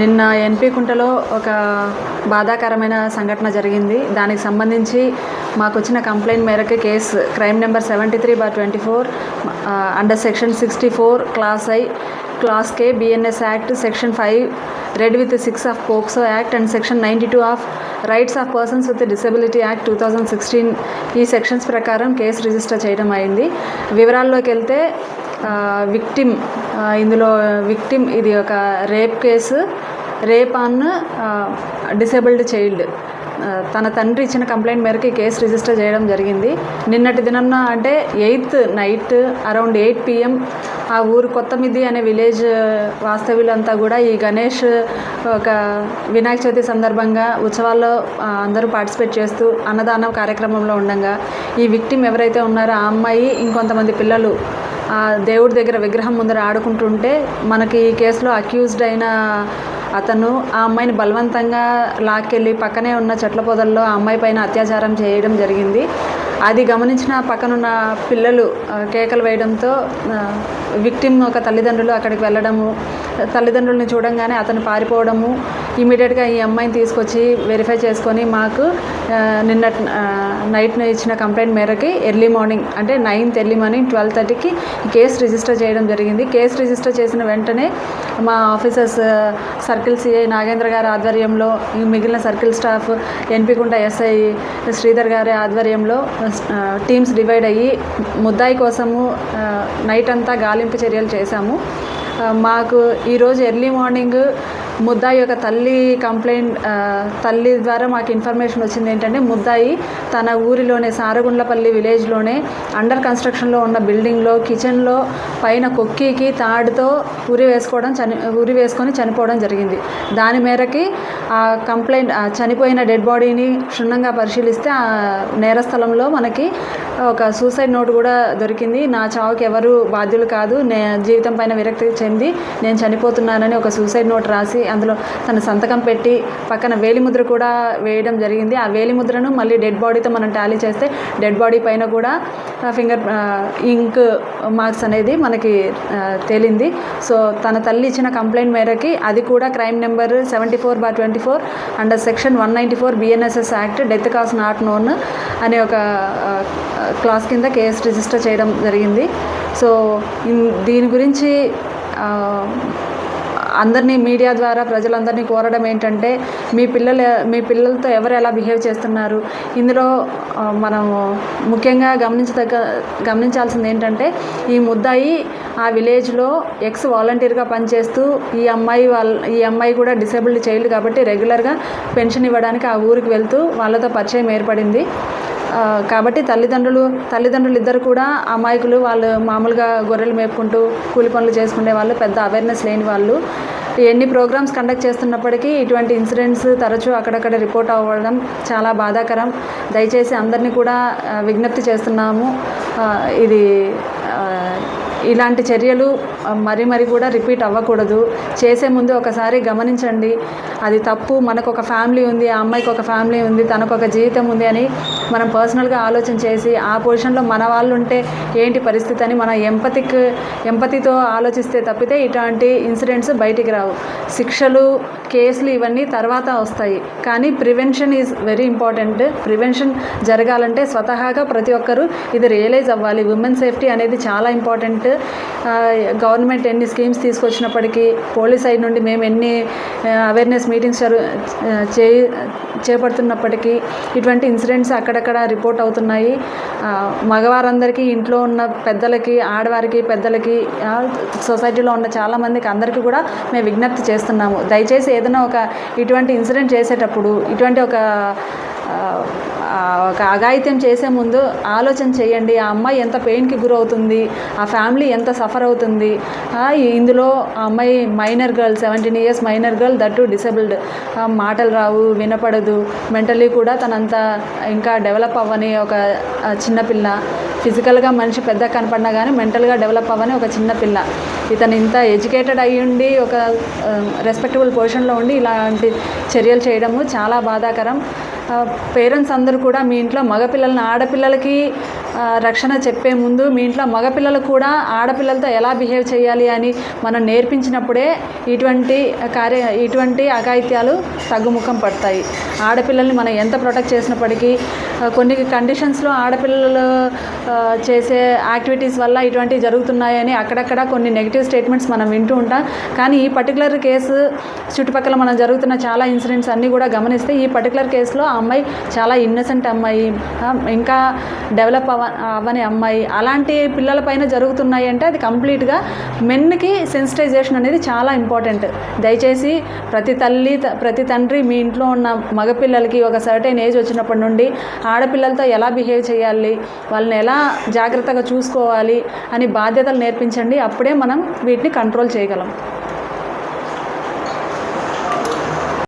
నిన్న ఎన్పి కుంటలో ఒక బాధాకరమైన సంఘటన జరిగింది. దానికి సంబంధించి మాకు వచ్చిన కంప్లైంట్ మేరకు case crime number seventy three bar twenty four under section sixty four clause I clause K BNS act section five read with six of POCSO act and section ninety two of rights of persons with disability act two thousand sixteen ఈ sections ప్రకారం case register చేయడం అయింది. వివరాల్లోకి వెళ్తే victim ఇందులో victim ఇది ఒక rape case rape on disabled child. తన తండ్రి ఇచ్చిన కంప్లైంట్ మేరకు ఈ కేసు రిజిస్టర్ చేయడం జరిగింది. నిన్నటి దినంన అంటే eighth night around eight PM ఆ ఊరు కొత్తమిది అనే విలేజ్ వాస్తవ్యులంతా కూడా ఈ గణేష్ ఒక వినాయక చవితి సందర్భంగా ఉత్సవాల్లో అందరూ పార్టిసిపేట్ చేస్తూ అన్నదానం కార్యక్రమంలో ఉండగా ఈ విక్టిమ్ ఎవరైతే ఉన్నారో ఆ అమ్మాయి ఇంకొంతమంది పిల్లలు దేవుడి దగ్గర విగ్రహం ముందర ఆడుకుంటుంటే మనకి ఈ కేసులో అక్యూజ్డ్ అయిన అతను ఆ అమ్మాయిని బలవంతంగా లాక్కెళ్ళి పక్కనే ఉన్న చెట్ల పొదల్లో ఆ అమ్మాయి పైన అత్యాచారం చేయడం జరిగింది. అది గమనించిన పక్కనున్న పిల్లలు కేకలు వేయడంతో విక్టిమ్ ఒక తల్లిదండ్రులు అక్కడికి వెళ్ళడము తల్లిదండ్రులని చూడంగానే అతను పారిపోవడము. ఇమీడియట్గా ఈ అమ్మాయిని తీసుకొచ్చి వెరిఫై చేసుకొని మాకు నిన్న నైట్ ఇచ్చిన కంప్లైంట్ మేరకి ఎర్లీ మార్నింగ్ అంటే నైన్త్ ఎర్లీ మార్నింగ్ ట్వెల్వ్ థర్టీకి కేసు రిజిస్టర్ చేయడం జరిగింది. కేసు రిజిస్టర్ చేసిన వెంటనే మా ఆఫీసర్స్ సర్కిల్ సిఐ నాగేంద్ర గారి ఆధ్వర్యంలో మిగిలిన circle staff NP Kunta SI Sridhar గారి ఆధ్వర్యంలో టీమ్స్ డివైడ్ అయ్యి ముద్దాయి కోసము నైట్ అంతా గాలింపు చర్యలు చేశాము. మాకు ఈరోజు ఎర్లీ మార్నింగ్ ముద్దాయి యొక్క తల్లి కంప్లైంట్ తల్లి ద్వారా మాకు ఇన్ఫర్మేషన్ వచ్చింది ఏంటంటే ముద్దాయి తన ఊరిలోనే సారగుండ్లపల్లి విలేజ్లోనే అండర్ కన్స్ట్రక్షన్లో ఉన్న బిల్డింగ్లో కిచెన్లో పైన కొక్కీకి తాడుతో ఉరి వేసుకోవడం చని ఉరి వేసుకొని చనిపోవడం జరిగింది. దాని మేరకి ఆ కంప్లైంట్ చనిపోయిన డెడ్ బాడీని క్షుణ్ణంగా పరిశీలిస్తే ఆ నేరస్థలంలో మనకి ఒక సూసైడ్ నోట్ కూడా దొరికింది. నా చావుకి ఎవరు బాధ్యులు కాదు. నే జీవితం పైన విరక్తి చెంది నేను చనిపోతున్నానని ఒక సూసైడ్ నోట్ రాసి అందులో తన సంతకం పెట్టి పక్కన వేలిముద్ర కూడా వేయడం జరిగింది. ఆ వేలిముద్రను మళ్ళీ డెడ్ బాడీతో మనం టాలీ చేస్తే డెడ్ బాడీ పైన కూడా ఫింగర్ ఇంక్ మార్క్స్ అనేది మనకి తేలింది. సో తన తల్లి ఇచ్చిన కంప్లైంట్ మేరకి అది కూడా crime number seventy four bar twenty four under section one ninety four BNSS act death cause not known అనే ఒక క్లాస్ కింద కేఎస్ రిజిస్టర్ చేయడం జరిగింది. సో దీని గురించి అందరినీ మీడియా ద్వారా ప్రజలందరినీ కోరడం ఏంటంటే మీ పిల్లలు మీ పిల్లలతో ఎవరు ఎలా బిహేవ్ చేస్తున్నారు? ఇందులో మనం మనము ముఖ్యంగా గమనించదగ్గ గమనించాల్సింది ఏంటంటే ఈ ముద్దాయి ఆ విలేజ్లో ఎక్స్ వాలంటీర్గా పనిచేస్తూ ఈ అమ్మాయి వాళ్ళ ఈ అమ్మాయి కూడా డిసేబుల్డ్ చైల్డ్ కాబట్టి రెగ్యులర్గా పెన్షన్ ఇవ్వడానికి ఆ ఊరికి వెళ్తూ వాళ్ళతో పరిచయం ఏర్పడింది. కాబట్టి తల్లిదండ్రులు తల్లిదండ్రులు ఇద్దరు కూడా అమాయకులు. వాళ్ళు మామూలుగా గొర్రెలు మేపుకుంటూ కూలి పనులు చేసుకునే వాళ్ళు పెద్ద అవేర్నెస్ లేని వాళ్ళు. ఎన్ని ప్రోగ్రామ్స్ కండక్ట్ చేస్తున్నప్పటికీ ఇటువంటి ఇన్సిడెంట్స్ తరచూ అక్కడక్కడ రిపోర్ట్ అవ్వడం చాలా బాధాకరం. దయచేసి అందరినీ కూడా విజ్ఞప్తి చేస్తున్నాము. ఇది ఇలాంటి చర్యలు మరీ మరి కూడా రిపీట్ అవ్వకూడదు. చేసే ముందు ఒకసారి గమనించండి. అది తప్పు మనకు ఒక ఫ్యామిలీ ఉంది ఆ అమ్మాయికి ఒక ఫ్యామిలీ ఉంది తనకు ఒక జీవితం ఉంది అని మనం పర్సనల్గా ఆలోచన చేసి ఆ పొజిషన్లో మన వాళ్ళు ఉంటే ఏంటి పరిస్థితి అని మనం ఎంపతిక్ ఎంపతితో ఆలోచిస్తే తప్పితే ఇటువంటి ఇన్సిడెంట్స్ బయటికి రావు. శిక్షలు కేసులు ఇవన్నీ తర్వాత వస్తాయి. కానీ prevention is very important. Prevention జరగాలంటే స్వతహాగా ప్రతి ఒక్కరూ ఇది రియలైజ్ అవ్వాలి. ఉమెన్ సేఫ్టీ అనేది చాలా ఇంపార్టెంట్. గవర్నమెంట్ ఎన్ని స్కీమ్స్ తీసుకొచ్చినప్పటికీ పోలీస్ సైడ్ నుండి మేము ఎన్ని అవేర్నెస్ మీటింగ్స్ చే చేపడుతున్నప్పటికీ ఇటువంటి ఇన్సిడెంట్స్ అక్కడక్కడ రిపోర్ట్ అవుతున్నాయి. మగవారందరికీ ఇంట్లో ఉన్న పెద్దలకి ఆడవారికి పెద్దలకి సొసైటీలో ఉన్న చాలామందికి అందరికీ కూడా మేము విజ్ఞప్తి చేస్తున్నాము. దయచేసి ఏదైనా ఒక ఇటువంటి ఇన్సిడెంట్ చేసేటప్పుడు ఇటువంటి ఒక ఒక అఘాయిత్యం చేసే ముందు ఆలోచన చేయండి ఆ అమ్మాయి ఎంత పెయిన్కి గురవుతుంది ఆ ఫ్యామిలీ ఎంత సఫర్ అవుతుంది. ఇందులో ఆ అమ్మాయి minor girl seventeen years minor girl that disabled మాటలు రావు వినపడదు. మెంటలీ కూడా తనంత ఇంకా డెవలప్ అవ్వని ఒక చిన్నపిల్ల ఫిజికల్గా మనిషి పెద్ద కనపడినా కానీ మెంటల్గా డెవలప్ అవ్వని ఒక చిన్నపిల్ల ఇతను ఇంత ఎడ్యుకేటెడ్ అయ్యి ఉండి ఒక రెస్పెక్టబుల్ పొజిషన్లో ఉండి ఇలాంటి చర్యలు చేయడము చాలా బాధాకరం. పేరెంట్స్ అందరూ కూడా మీ ఇంట్లో మగపిల్లల్ని ఆడపిల్లలకి రక్షణ చెప్పే ముందు మీ ఇంట్లో మగపిల్లలు కూడా ఆడపిల్లలతో ఎలా బిహేవ్ చేయాలి అని మనం నేర్పించినప్పుడే ఇటువంటి కార్య ఇటువంటి అఘాయిత్యాలు తగ్గుముఖం పడతాయి. ఆడపిల్లల్ని మనం ఎంత ప్రొటెక్ట్ చేసినప్పటికీ కొన్ని కండిషన్స్లో ఆడపిల్లలు చేసే యాక్టివిటీస్ వల్ల ఇటువంటివి జరుగుతున్నాయని అక్కడక్కడ కొన్ని నెగిటివ్ స్టేట్మెంట్స్ మనం వింటూ ఉంటాం. కానీ ఈ పర్టికులర్ కేసు చుట్టుపక్కల మనం జరుగుతున్న చాలా ఇన్సిడెంట్స్ అన్నీ కూడా గమనిస్తే ఈ పర్టికులర్ కేసులో ఆ అమ్మాయి చాలా ఇన్నసెంట్ అమ్మాయి ఇంకా డెవలప్ అవ అవ్వని అమ్మాయి. అలాంటి పిల్లల పైన జరుగుతున్నాయి అంటే అది కంప్లీట్గా మెన్కి సెన్సిటైజేషన్ అనేది చాలా ఇంపార్టెంట్. దయచేసి ప్రతి తల్లి ప్రతి తండ్రి మీ ఇంట్లో ఉన్న మగపిల్లలకి ఒక సర్టైన్ ఏజ్ వచ్చినప్పటి నుండి ఆడపిల్లలతో ఎలా బిహేవ్ చేయాలి వాళ్ళని ఎలా జాగ్రత్తగా చూసుకోవాలి అని బాధ్యతలు నేర్పించండి. అప్పుడే మనం వీటిని కంట్రోల్ చేయగలం.